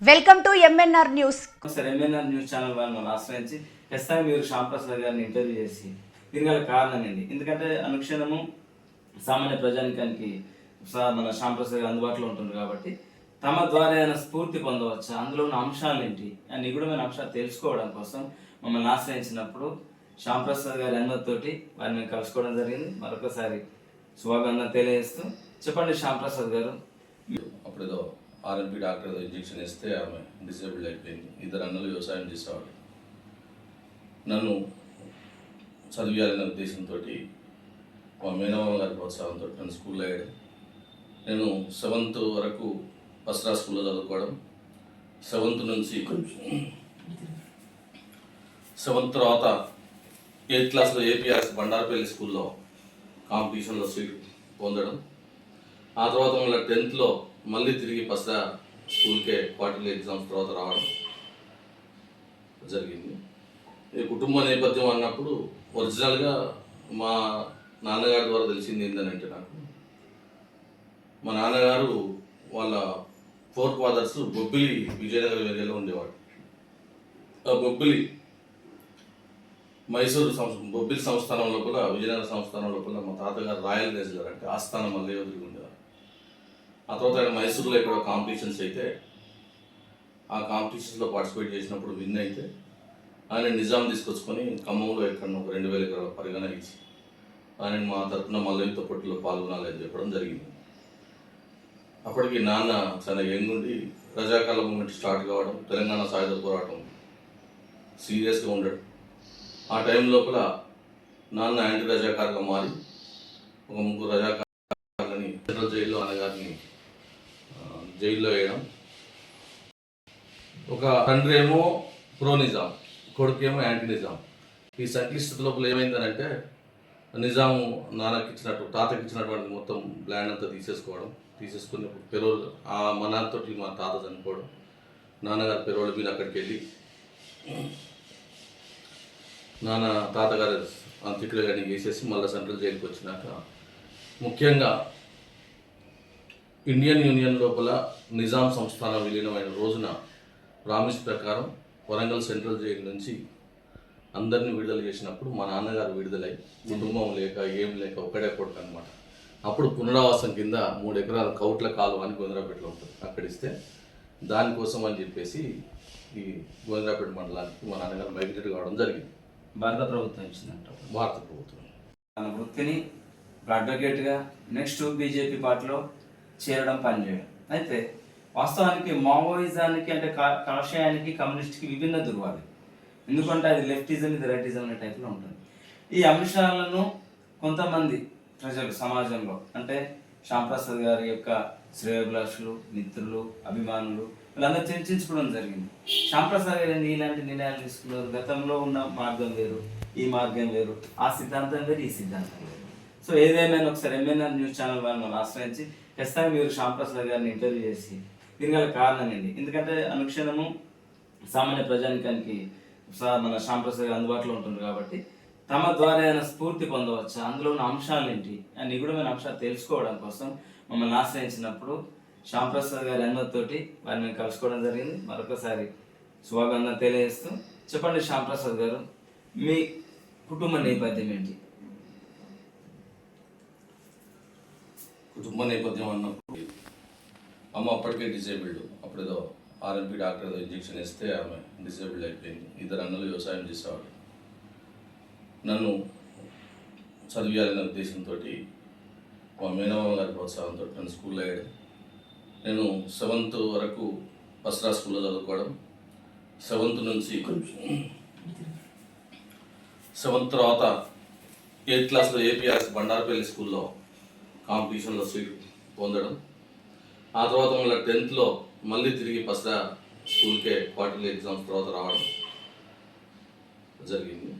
Welcome to MNR news sir MNR news channel వాళ్ళని ఆశ్రయించి ఖచ్చితంగా మీరు శ్యామ్ ప్రసాద్ గారిని ఇంటర్వ్యూ చేసి దీని గల కారణం ఏంటి ఎందుకంటే అనుక్షణము సామాన్య ప్రజానికానికి సా- మన శ్యామ్ ప్రసాద్ గారు అందుబాటులో ఉంటుంది కాబట్టి తమ ద్వారా ఏమైనా స్ఫూర్తి పొందవచ్చా? అందులో ఉన్న అంశాలు ఏంటి? ఆ నిగూఢమైన అంశాలు తెలుసుకోవడం కోసం మమ్మల్ని ఆశ్రయించినప్పుడు శ్యామ్ ప్రసాద్ గారి అనుమతితోటి వారిని మేము కలుసుకోవడం జరిగింది. మరొకసారి శుభాకాంక్షలు తెలియజేస్తూ చెప్పండి శ్యామ్ ప్రసాద్ గారు. అప్పుడేదో ఆర్ఎంపీ డాక్టర్ ఇంజెక్షన్ ఇస్తే ఆమె డిసేబుల్డ్ అయిపోయింది. ఇద్దరు అన్నలు వ్యవసాయం చేసేవాళ్ళు. నన్ను చదివియాలనే ఉద్దేశంతో మా మేనమామ గారి ప్రోత్సాహంతో నన్ను స్కూల్లో వేయడం. నేను సెవెంత్ వరకు బస్రా స్కూల్లో చదువుకోవడం. సెవెంత్ నుంచి సెవెంత్ తర్వాత ఎయిత్ క్లాస్లో ఏపీఆర్ఎస్ బండారపల్లి స్కూల్లో కాంపిటీషన్లో సీట్ పొందడం. ఆ తర్వాత మళ్ళీ టెన్త్లో మళ్ళీ తిరిగి ఫస్ట్ స్కూల్కే క్వార్టర్లీ ఎగ్జామ్స్ తర్వాత రావడం జరిగింది. ఈ కుటుంబ నేపథ్యం అన్నప్పుడు ఒరిజినల్గా మా నాన్నగారి ద్వారా తెలిసింది ఏంటంటే నాకు మా నాన్నగారు వాళ్ళ ఫోర్ ఫాదర్స్ బొబ్బిలి విజయనగరం ఏరియాలో ఉండేవాడు ఆ బొబ్బిలి మైసూరు సంస్థ బొబ్బిలి సంస్థానం లోపల విజయనగర సంస్థానం లోపల మా తాతగారు రాయల్ రేజులర్ అంటే ఆస్థానం మళ్ళీ వదిలి ఉండేవారు. ఆ తర్వాత ఆయన మైసూరులో ఇక్కడ కాంపిటీషన్స్ అయితే ఆ కాంపిటీషన్స్లో పార్టిసిపేట్ చేసినప్పుడు విన్ అయితే ఆయన నిజాం తీసుకొచ్చుకొని ఖమ్మంలో ఎక్కడ ఒక రెండు వేల ఎకరాల పరిగణ ఇచ్చి ఆయన మా తరఫున మల్లయుత పొట్టులో పాల్గొనాలని చెప్పడం జరిగింది. అప్పటికి నాన్న చాలా యంగ్ ఉండి ప్రజాకాల మూమెంట్ స్టార్ట్ కావడం తెలంగాణ సాయుధ పోరాటం సీరియస్గా ఉండడం. ఆ టైం లోపల నాన్న యాంటీ రజాకారుగా మారి ఒక ముగ్గురు రజాకార్లని సెంట్రల్ జైల్లో అన్నగారిని జైల్లో వేయడం. ఒక తండ్రి ఏమో ప్రో నిజాం కొడుకేమో యాంటీ నిజాం ఈ సంక్లిష్టత లోపల ఏమైందనంటే నిజాం నాన్నకి ఇచ్చినట్టు తాతకి ఇచ్చినటువంటి మొత్తం ల్యాండ్ అంతా తీసేసుకోవడం. తీసేసుకుని పెరోల్ ఆ మా నాన్నతోటి మా తాత చనిపోవడం. నాన్నగారు పెరోల్ మీద అక్కడికి వెళ్ళి నాన్న తాతగారు అంత్యక్రియలు కానీ చేసేసి మళ్ళీ సెంట్రల్ జైలుకి వచ్చినాక ముఖ్యంగా ఇండియన్ యూనియన్ లోపల నిజాం సంస్థానం విలీనమైన రోజున ప్రామిస్ ప్రకారం వరంగల్ సెంట్రల్ జైలు నుంచి అందరినీ విడుదల చేసినప్పుడు మా నాన్నగారు విడుదలై కుటుంబం లేక ఏం లేక ఒకడే కొడుకు అనమాట అప్పుడు పునరావాసం కింద మూడు ఎకరాల కౌట్ల కాలువ అని గోంద్రాపేటలో ఉంటుంది. అక్కడ ఇస్తే దానికోసం అని చెప్పేసి ఈ గోంద్రాపేట మండలానికి మా నాన్నగారు మైగ్రేట్ కావడం జరిగింది. భారత ప్రభుత్వం ఇచ్చిందంట. భారత ప్రభుత్వం. తన వృత్తిని అడ్వకేట్గా నెక్స్ట్ బీజేపీ పార్టీలో చేరడం పనిచేయడం అయితే వాస్తవానికి మావోయిజానికి అంటే కాషాయానికి కమ్యూనిస్ట్కి విభిన్న దుర్వాలి ఎందుకంటే అది లెఫ్టిజం ఇది రైటిజం అనే టైప్లో ఉంటుంది. ఈ అంశాలను కొంతమంది ప్రజలు సమాజంలో అంటే శ్యాంప్రసాద్ గారి యొక్క శ్రేయోభిలాషులు మిత్రులు అభిమానులు వీళ్ళందరూ చర్చించుకోవడం జరిగింది. శ్యాంప్రసాద్ గారు ఇలాంటి నిర్ణయాలు తీసుకున్నారు. గతంలో ఉన్న మార్గం వేరు ఈ మార్గం వేరు ఆ సిద్ధాంతం వేరు ఈ సిద్ధాంతం వేరు. సో ఏదేమైనా ఒకసారి ఎంఎన్ఆర్ న్యూస్ ఛానల్ వాళ్ళని ఆశ్రయించి ఖచ్చితంగా మీరు శ్యాంప్రసాద్ గారిని ఇంటర్వ్యూ చేసి దీని గల కారణం ఎందుకంటే అనుక్షణము సామాన్య ప్రజానికానికి మన శ్యాంప్రసాద్ గారు అందుబాటులో ఉంటుంది కాబట్టి తమ ద్వారా ఏమైనా స్ఫూర్తి పొందవచ్చా? అందులో ఉన్న అంశాలు ఏంటి? ఆ నిగూఢమైన అంశాలు తెలుసుకోవడం కోసం మమ్మల్ని ఆశ్రయించినప్పుడు శ్యాంప్రసాద్ గారి అన్నతోటి వారిని మేము కలుసుకోవడం జరిగింది. మరొకసారి శుభాకాంక్షలు తెలియజేస్తూ చెప్పండి శ్యాంప్రసాద్ గారు మీ కుటుంబ నేపథ్యం ఏంటి? కుటుంబ నేపథ్యం అన్నప్పుడు అమ్మ అప్పటికే డిసేబుల్డ్ అప్పుడేదో ఆర్ఎంపీ డాక్టర్ ఏదో ఇంజెక్షన్ ఇస్తే ఆమె డిసేబుల్డ్ అయిపోయింది. ఇద్దరు అన్నలు వ్యవసాయం చేసేవాడు నన్ను చదివియాలనే ఉద్దేశంతో మా మేనమామ గారి ప్రోత్సాహంతో నన్ను స్కూల్లో వేయడం. నేను సెవెంత్ వరకు బస్రా స్కూల్లో చదువుకోవడం. సెవెంత్ నుంచి సెవెంత్ తర్వాత ఎయిత్ క్లాస్లో ఏపీఆర్ఎస్ బండారపల్లి స్కూల్లో కాంపిటీషన్లో సీట్ పొందడం. ఆ తర్వాత మళ్ళీ టెన్త్లో మళ్ళీ తిరిగి ఫస్ట్ స్కూల్కే క్వార్టర్లీ ఎగ్జామ్స్ తర్వాత రావడం జరిగింది.